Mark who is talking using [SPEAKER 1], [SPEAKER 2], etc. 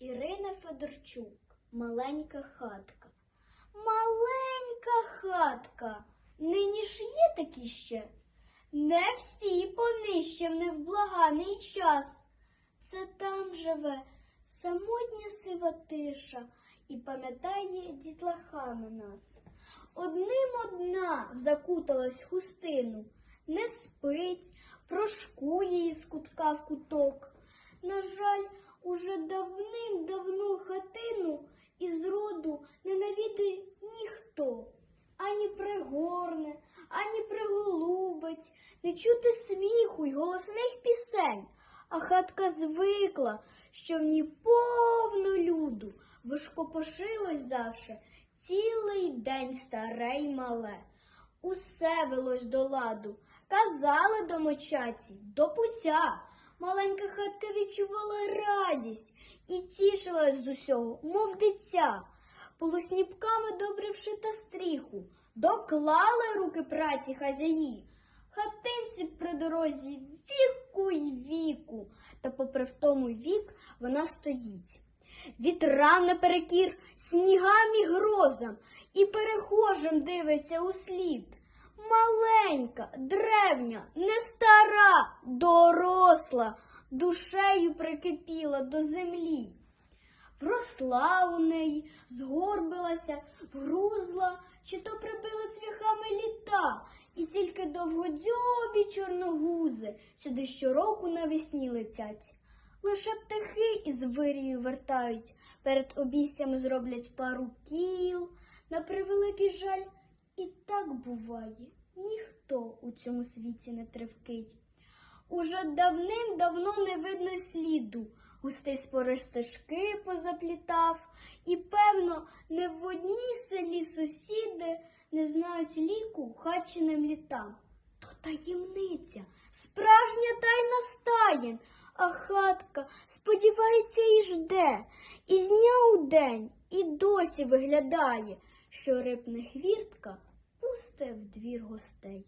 [SPEAKER 1] Ірина Федорчук, маленька хатка. Маленька хатка. Нині ж є такі ще. Не всі понищив невблаганий час. Це там живе самотня сива тиша і пам'ятає дітлахами нас. Одним одна закуталась хустину, не спить, прошкує із кутка в куток. На жаль, уже давним-давно хатину із роду не навідує ніхто. Ані пригорне, ані приголубець, не чути сміху й голосних пісень, а хатка звикла, що в ній повно люду, бо ж копошилось завше цілий день старе й мале. Усе велось до ладу, казали домочаці, до пуття. Маленька хатка відчувала радість і тішилась з усього, мов дитя. Полусніпками добре вшита стріху, доклали руки праці хазяї. Хатинці при дорозі віку й віку, та попри в тому вік вона стоїть. Вітрам наперекір, снігам і грозам, і перехожим дивиться у слід. Маленька, древня, не стара, доросла, душею прикипіла до землі. Вросла у неї, згорбилася, вгрузла, чи то прибила цвяхами літа, і тільки довгодьобі чорногузи сюди щороку навесні летять. Лише птахи із вирію вертають, перед обійстями зроблять пару кіл. На превеликий жаль, і так буває, ніхто у цьому світі не тривкий. Уже давним-давно не видно сліду, густий спориш стежки позаплітав, і, певно, не в одній селі сусіди не знають ліку хатчиним літам. То таємниця, справжня тайна стаєн, а хатка, сподівається, і жде, і з дня у день і досі виглядає, що рибне хвіртка пусте в двір гостей.